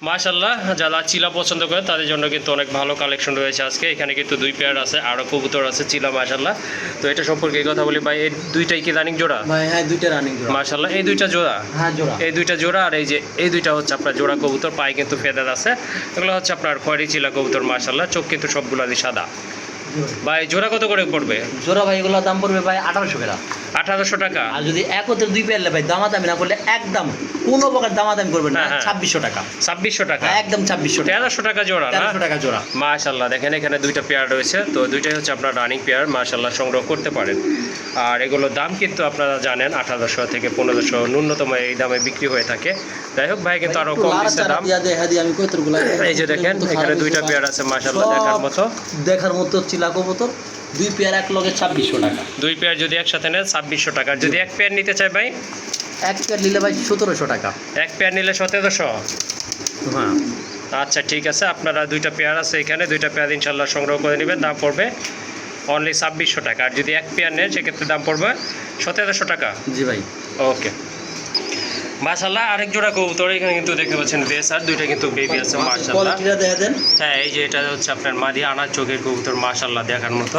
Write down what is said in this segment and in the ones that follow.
মাশাল্লাহ যারা চিলা পছন্দ করে তাদের জন্য কিন্তু অনেক ভালো কালেকশন রয়েছে আজকে। এখানে কিন্তু দুই পেয়ার আছে আরও কবুতর আছে চিলা মাশাল্লাহ তো এটা সম্পর্কে এই কথা বলি ভাই এই দুইটাই কি রানিং জোড়া? ভাই হ্যাঁ দুইটা রানিং জোড়া। মাশাল্লাহ এই দুইটা জোড়া? হ্যাঁ জোড়া। এই দুইটা জোড়া আর এই যে এই দুইটা হচ্ছে আপনার জোড়া কবুতর পায়ে কিন্তু ফেদার আছে। এগুলো হচ্ছে আপনার খয়েরি চিলা কবুতর মাশাল্লাহ চোখ কিন্তু সবগুলোরই সাদা। ভাই জোড়া কত করে পড়বে? জোড়া ভাই এগুলোর দাম পড়বে ভাই আঠারোশো টাকা। আঠারোশো টাকা। আর যদি একত্রে দুই ভাই দামাদামি না করলে একদম কোনো প্রকার দামাদামি করবেন না হ্যাঁ, হ্যাঁ। ছাব্বিশশো টাকা। ছাব্বিশশো টাকা। হ্যাঁ, একদম ছাব্বিশশো তেরোশো টাকা জোড়া তেরোশো টাকা জোড়া। মাশাল্লাহ দেখেন এখানে দুইটা পেয়ার রয়েছে তো দুইটাই হচ্ছে আপনার রানিং পেয়ার মাশাল্লাহ সংগ্রহ করতে পারেন। আর এগুলোর দাম কিন্তু আপনারা জানেন আঠারোশো থেকে পনেরোশো ন্যূনতম এই দামে বিক্রি হয়ে থাকে। যাই হোক ভাই কিন্তু আরও কম দিচ্ছে দাম। এই যে দেখেন এখানে দুইটা পেয়ার আছে মাশাল্লাহ দেখার মতো। দেখার মতো চিলা কবুতর দুই পেয়ার এক লগে ছাব্বিশশো টাকা। দুই পেয়ার যদি একসাথে নেন ছাব্বিশশো টাকা। যদি এক পেয়ার নিতে চাই ভাই? এক পেয়ার নিলে ভাই সতেরোশো টাকা। এক পেয়ার নিলে সতেরোশো? হ্যাঁ। আচ্ছা ঠিক আছে। আপনারা দুইটা পেয়ার আছে এখানে। দুইটা পেয়ার ইনশাল্লাহ সংগ্রহ করে নেবেন। দাম পড়বে অনলি ছাব্বিশশো টাকা। আর যদি এক পেয়ার নেন সেক্ষেত্রে দাম পড়বে সতেরোশো টাকা। জি ভাই। ওকে। মাশাল্লাহ আরেক জোড়া কবুতর এখানে কিন্তু দেখতে পাচ্ছেন বেস আর দুইটা কিন্তু বেবি আছে মাশাল্লাহ কোয়ালিটিটা দেখা দেন হ্যাঁ এই যে এটা হচ্ছে আপনার মাদি আনার চোখের কবুতর মাশাল্লাহ দেখার মতো।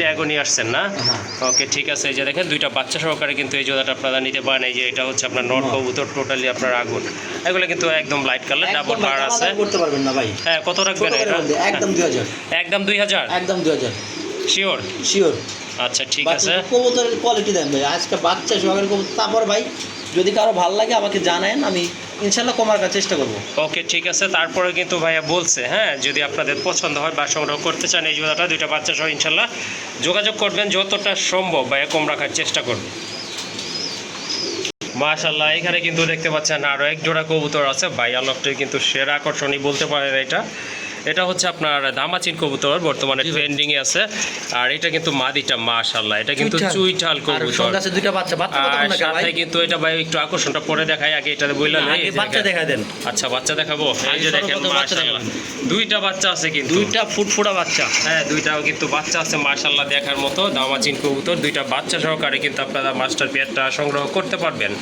ট্যাগও নিয়ে আসছেন না? হ্যাঁ। ওকে ঠিক আছে এই যে দেখেন দুইটা বাচ্চা সহকারে কিন্তু এই জোড়াটা আপনারা নিতে পারেন। এই যে এটা হচ্ছে আপনার নট কবুতর টোটালি আপনার আগুন। এগুলো কিন্তু একদম লাইট কালার ডাবল বার আছে। করতে পারবেন না ভাই। হ্যাঁ কত রাখবেন এটা? একদম দুই হাজার। একদম দুই হাজার? একদম দুই হাজার। শিওর শিওর আচ্ছা ঠিক আছে। কবুতরের কোয়ালিটি আজকে বাচ্চা সহকারে কবুতর। তারপর ভাই যদি কারও ভালো লাগে আমাকে জানায়েন আমি ইনশাল্লাহ কমার চেষ্টা করব। ওকে ঠিক আছে। তারপরে কিন্তু ভাইয়া বলছে হ্যাঁ যদি আপনাদের পছন্দ হয় বা সংগ্রহ করতে চান এই জোড়াটা দুইটা বাচ্চা সহ ইনশাল্লাহ যোগাযোগ করবেন যতটা সম্ভব ভাইয়া কম রাখার চেষ্টা করবে মাশাল্লাহ এখানে কিন্তু দেখতে পাচ্ছেন আরও এক জোড়া কবুতর আছে। ভাইয়া লফটের কিন্তু সেরা আকর্ষণই বলতে পারেন এটা। এটা হচ্ছে আপনার দামাচিন কবুতর বর্তমানে ট্রেন্ডিংয়ে আছে। আর এটা কিন্তু মাদিটা মাশাল্লাহ এটা কিন্তু চুইঠাল। আর কবুতর। সঙ্গে আছে দুইটা বাচ্চা। বাচ্চা আর সাথে কিন্তু এটা ভাই একটু আকর্ষণটা পরে দেখাই আগে এটা বললাম আগে বাচ্চা দেখা দেন। আচ্ছা বাচ্চা দেখাবো। এই যে দেখেন মাশাআল্লাহ। দুইটা বাচ্চা আছে কিন্তু। দুইটা ফুটফুটা বাচ্চা। হ্যাঁ দুইটাও কিন্তু বাচ্চা আছে মাশাআল্লাহ দেখার মতো। দামাচিন কবুতর দুইটা বাচ্চা সহকারে কিন্তু আপনারা মাস্টার পেয়ারটা সংগ্রহ করতে পারবেন।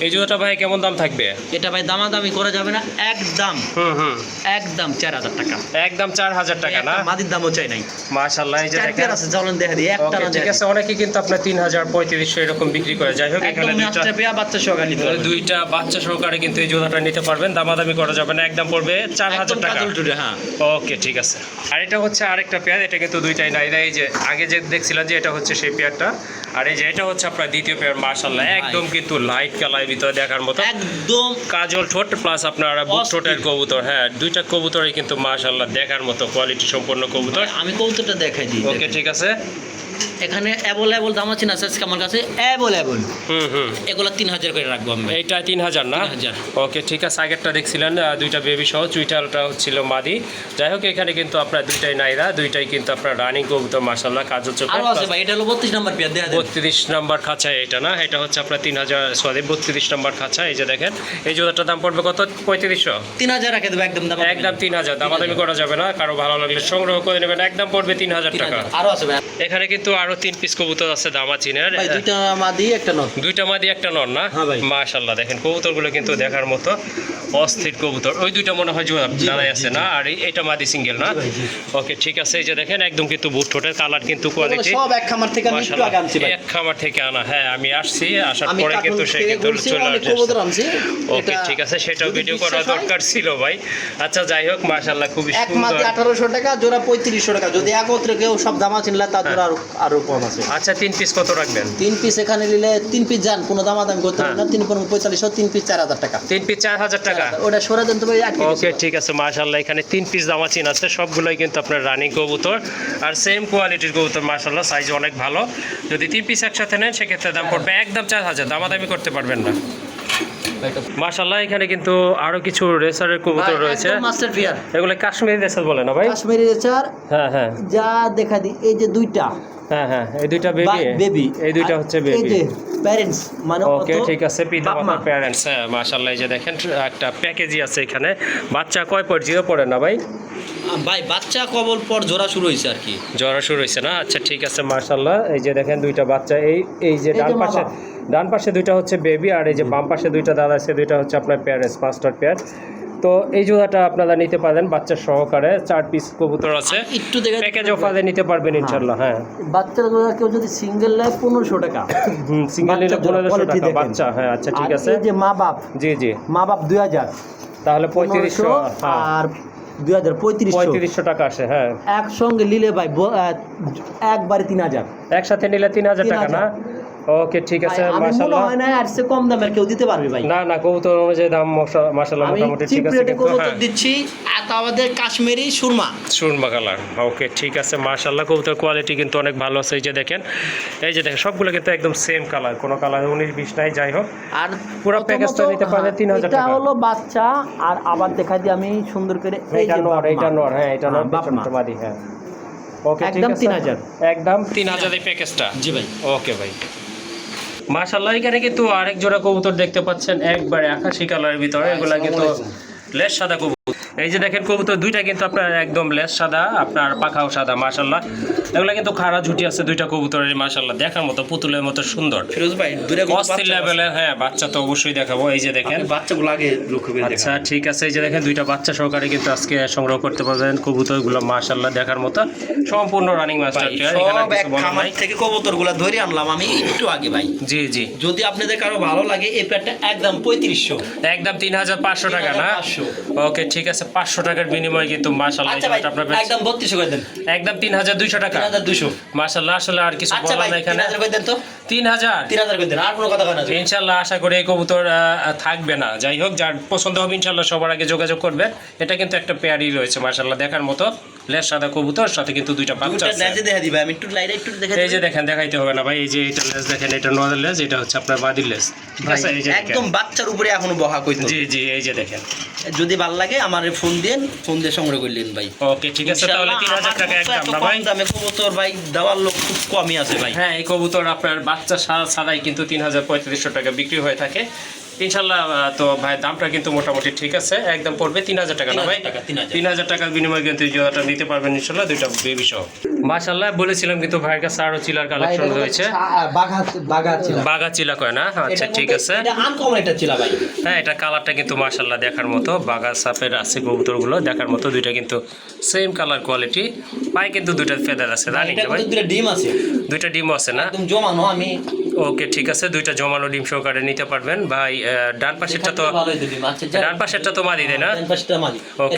এই জুতোটা ভাই কেমন দাম থাকবে? এটা ভাই দামাদামি করা যাবে না একদম। হুম হুম। একদম চার হাজার টাকা। একদম চার হাজার টাকা না? মাদির দামও চাই নাই। মাশাআল্লাহ এই যে দেখেন। আছে চলেন দেখা দিই একটা না ঠিক আছে অনেকে কিন্তু আপনার তিন হাজার পঁয়ত্রিশশো এরকম বিক্রি করে। যাই হোক এখানে দুইটা পেয়ার বাচ্চা সহকারে নিতে পারবেন। দুইটা বাচ্চা সহকারে কিন্তু এই জুতাটা নিতে পারবেন। দামাদামি করা যাবে না একদম পড়বে চার হাজার একদম টাকা। হ্যাঁ। ওকে ঠিক আছে। আর এটা হচ্ছে আরেকটা পেয়ার এটা কিন্তু দুইটাই নাই। এই যে আগে যে দেখছিলাম যে এটা হচ্ছে সেই পেয়ারটা। আর এই যে এটা হচ্ছে আপনার দ্বিতীয় পেয়ার মার্শাল্লাহ একদম কিন্তু লাইট কালার ভিতরে দেখার মতো। একদম কাজল ঠোঁট প্লাস আপনার বুক ঠোঁটের কবুতর। হ্যাঁ দুইটা কবুতরই কিন্তু মার্শাল্লাহ দেখার মতো কোয়ালিটি সম্পন্ন কবুতর। আমি কবুতরটা দেখাই দিই ওকে ঠিক আছে। এখানে অ্যাভেলেবল দাম আছে না আজকে আমার কাছে? অ্যাভেলেবল হুম হুম। এগুলো তিন হাজার করে রাখব আমি। এইটা তিন হাজার না? 3000 ওকে ঠিক আছে আগেরটা দেখছিলেন দুইটা বেবি সহ চুইটালটা হচ্ছিল মাদি। যাই হোক এখানে কিন্তু আপনার দুইটাই নাইরা দুইটাই কিন্তু আপনার রানিং কবুতর মার্শাল্লাহ কাজল চোখ আরও আছে ভাই এটা হলো বত্রিশ নাম্বার পেয়ার দেয়া দেন বত্রিশ নাম্বার খাঁচা এটা না? এটা হচ্ছে আপনার তিন হাজার সরি বত্রিশ নাম্বার খাঁচা এই যে দেখেন। এই জোড়াটার দাম পড়বে কত? পঁয়ত্রিশশো। তিন হাজার রাখে দেবো একদম দাম একদম তিন হাজার দামাদামি করা যাবে না কারও ভালো লাগলে সংগ্রহ করে নেবেন একদম পড়বে তিন হাজার। টাকা। আরও আছে ভাই। এখানে কিন্তু আরও তিন পিস কবুতর আছে দামাচিনের ভাই দুইটা মাদি একটা নর। দুইটা মাদি একটা নর না? হ্যাঁ ভাই। মাশাল্লাহ দেখেন কবুতরগুলো কিন্তু দেখার মতো অস্থির কবুতর। ওই দুইটা মনে হয় জোড়া জি আছে না? আর এটা মাদি সিঙ্গেল না। ওকে ঠিক আছে এই যে দেখেন একদম কিন্তু বুট ঠোঁটের কালার কিন্তু কোয়ালিটি সব এক খামার থেকে আমি একটু আগে আনছি এক খামার থেকে আনা। হ্যাঁ আমি আসছি আসার পরে কিন্তু সে কিন্তু চলে আসছে ওকে ঠিক আছে সেটাও ভিডিও করা দরকার ছিল ভাই। আচ্ছা যাই হোক মাশাল্লাহ খুবই এক সুন্দর। মাদি আঠারোশো টাকা জোড়া পঁয়ত্রিশশো টাকা। যদি একত্রে কেউ সব দামা চিনলে তার জোড়া আরও আরও কম আছে। আচ্ছা তিন পিস কত রাখবেন? তিন পিস এখানে নিলে তিন পিস যান কোনো দামাদামি করতে পারবেন না। হ্যাঁ। তিন পনেরো পঁয়তাল্লিশশো তিন পিস চার হাজার টাকা। তিন পিস চার হাজার টাকা? ওটা সরে দেন তো ওকে ঠিক আছে মাশাল্লাহ এখানে তিন পিস দামাচিন আছে সবগুলোই কিন্তু আপনার রানিং কবুতর। আর সেম কোয়ালিটির কবুতর মাশাল্লাহ সাইজ অনেক ভালো। যদি তিন পিস একসাথে নেন সেক্ষেত্রে দাম পড়বে একদম চার হাজার। দামাদামি করতে পারবেন না। এখানে কিন্তু আরও কিছু রেসারের কবুতর রয়েছে। মাস্টার পিয়ার এগুলো কাশ্মীরি রেসার বলে না ভাই? কাশ্মীরি চার হ্যাঁ হ্যাঁ। যা দেখা দি এই যে দুইটা হ্যাঁ হ্যাঁ এই দুইটা বেবি বেবি এই দুইটা হচ্ছে বেবি প্যারেন্টস মানে ওকে ঠিক আছে পিতা বাপ প্যারেন্টস হ্যাঁ মাশাল্লাহ এই যে দেখেন একটা প্যাকেজই আছে এখানে। বাচ্চা কয় পর্যায়ে পড়ে না ভাই? ভাই বাচ্চা কবল পর জোড়া শুরু হয়েছে আর কি। শুরু হয়েছে না? আচ্ছা ঠিক আছে এই যে দেখেন দুইটা বাচ্চা এই এই যে ডান পাশে ডান পাশে দুইটা হচ্ছে বেবি আর এই যে বাম পাশে দুইটা দাদা আছে দুইটা হচ্ছে আপনার প্যারেন্টস পাঁচটার পেয়ার তো এই জোড়াটা আপনারা নিতে পারেন বাচ্চা সহকারে চার পিস কবুতর আছে। একটু দেখে প্যাকেজ অফারে নিতে পারবেন ইনশাল্লাহ হ্যাঁ। বাচ্চার কেউ যদি সিঙ্গেল নেয় পনেরোশো টাকা। সিঙ্গেল নিলে পনেরোশো টাকা। বাচ্চা হ্যাঁ আচ্ছা ঠিক আছে। এই যে মা বাপ। জি জি। মা বাপ দুই হাজার। তাহলে পঁয়ত্রিশশো হ্যাঁ। আর দুই হাজার পঁয়ত্রিশশো। পঁয়ত্রিশশো টাকা আসে হ্যাঁ। একসঙ্গে নিলে ভাই একবারে তিন হাজার। একসাথে নিলে তিন হাজার টাকা না? 3000 ওকে ঠিক আছে মনে হয় না আর সে কম দামের কেউ দিতে পারবে ভাই। না না কবুতর অনুযায়ী দাম আমি মোটামুটি ঠিক আছে কবুতর হ্যাঁ। দিচ্ছি আর তা আমাদের কাশ্মীরি সুরমা। সুরমা কালার ওকে ঠিক আছে মাশাল্লাহ কবুতর কোয়ালিটি কিন্তু অনেক ভালো আছে এই যে দেখেন। এই যে দেখেন সবগুলো কিন্তু একদম সেম কালার কোনো কালার উনিশ বিশ নাই যাই হোক। আর পুরো প্যাকেজটা নিতে পারলে হ্যাঁ, 3000 এটা টাকা। হলো বাচ্চা আর আবার দেখা দিই আমি সুন্দর করে এই এইটা যে নর মা। নর হ্যাঁ এটা নর হ্যাঁ, বাপ মা। পেছনটা মাদি হ্যাঁ। ওকে একদম আছে। 3000 একদম তিন হাজার এই প্যাকেজটা জি ভাই। ওকে ভাই। মাশাল্লাহ এখানে কিন্তু আরেক জোড়া কবুতর দেখতে পাচ্ছেন একবারে আকাশি কালারের ভিতরে। এগুলা কিন্তু লেস সাদা কবুতর। এই যে দেখেন কবুতর দুইটা কিন্তু আপনার একদম লেস সাদা আপনার পাখাও সাদা মাশাল্লাহ এগুলা কিন্তু খাড়া ঝুটি আছে দুইটা কবুতরের মাশাল্লাহ দেখার মতো পুতুলের মতো সুন্দর। ফিরোজ ভাই অস্থির লেভেলের হ্যাঁ বাচ্চা তো অবশ্যই দেখাবো। এই যে দেখেন। বাচ্চাগুলো আগে আচ্ছা ঠিক আছে। এই যে দেখেন দুইটা বাচ্চা সহকারে কিন্তু আজকে সংগ্রহ করতে পারবেন কবুতরগুলো মাশাল্লাহ দেখার মতো। সম্পূর্ণ রানিং মাস্টার এখানে। থেকে কবুতরগুলো ধরে আনলাম আমি একটু আগে ভাই। জি জি। যদি আপনাদের কারও ভালো লাগে এই প্যাডটা একদম পঁয়ত্রিশশো। একদম তিন হাজার পাঁচশো টাকা না? 3500 ওকে ঠিক আছে। পাঁচশো টাকার বিনিময়ে কিন্তু মাশাল্লাহ আচ্ছা আপনার একদম বত্রিশশো করে দেন। একদম তিন হাজার দুইশো টাকা। তিন হাজার মাশাল্লাহ আসলে আর কিছু আচ্ছা নাই এখানে। তো। তিন হাজার? তিন হাজার করে দেন আর কোনো কথা না ইনশাল্লাহ আশা করি এই কবুতর থাকবে না। যাই হোক যার পছন্দ হবে ইনশাল্লাহ সবার আগে যোগাযোগ করবে। এটা কিন্তু একটা পেয়ারই রয়েছে মাশাল্লাহ দেখার মতো। লেস সাদা কবুতর সাথে কিন্তু দুইটা বাচ্চা আছে। দেখা দিবে আমি একটু লাইটে একটু দেখে এই যে দেখেন দেখাইতে হবে না ভাই এই যে এটা লেস দেখেন এটা নদের লেস এটা হচ্ছে আপনার বাদির লেস ঠিক আছে? এই যে একদম বাচ্চার উপরে এখনও বহা কইতো। জি জি এই যে দেখেন। যদি ভালো লাগে আমার ফোন দেন ফোন দিয়ে সংগ্রহ করলেন ভাই। ওকে ঠিক আছে তাহলে তিন হাজার টাকা আমার একদম না ভাই? দামে কবুতর ভাই দেওয়ার লোক খুব কমই আছে ভাই। হ্যাঁ এই কবুতর আপনার বাচ্চা ছাড়াই কিন্তু তিন হাজার পঁয়ত্রিশশো টাকা বিক্রি হয়ে থাকে। ইনশাল্লাহ তো ভাই দামটা কিন্তু মোটামুটি ঠিক আছে। একদম পড়বে তিন হাজার টাকা না ভাই? 3000 টাকা, 3000 তিন হাজার টাকার বিনিময়ে কিন্তু জোড়াটা নিতে পারবেন ইনশাল্লাহ দুইটা বেবি সহ মাশাল্লাহ বলেছিলাম কিন্তু ভাইয়ের কাছে আরও চিলার কালেকশন রয়েছে। বাঘা বাঘা চিলা। কয় না? আচ্ছা ঠিক আছে। এটা আনকমন একটা ছিল ভাই। হ্যাঁ এটা কালারটা কিন্তু মার্শাল্লাহ দেখার মতো। বাগা সাপের আছে কবুতরগুলো দেখার মতো। দুইটা কিন্তু সেম কালার কোয়ালিটি পায়ে কিন্তু দুইটা ফেদার আছে। রানিং এটা ভাই? দুটো ডিম আছে। দুইটা ডিম আছে না? একদম জমানো আমি ওকে ঠিক আছে দুইটা জমানো ডিম সহকারে নিতে পারবেন। ভাই ডান পাশেরটা তো আচ্ছা ডান পাশেরটা তো মাদি দেয় না?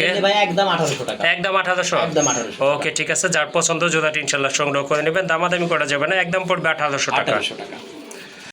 নিলে ভাই একদম 1800 টাকা। একদম 1800 ওকে ঠিক আছে যার পছন্দ জোড়াটি ইনশাল্লাহ সংগ্রহ করে নেবেন। দামাদামি করা যাবে না একদম পড়বে আঠারোশো হাজারশো টাকা। 1800 টাকা।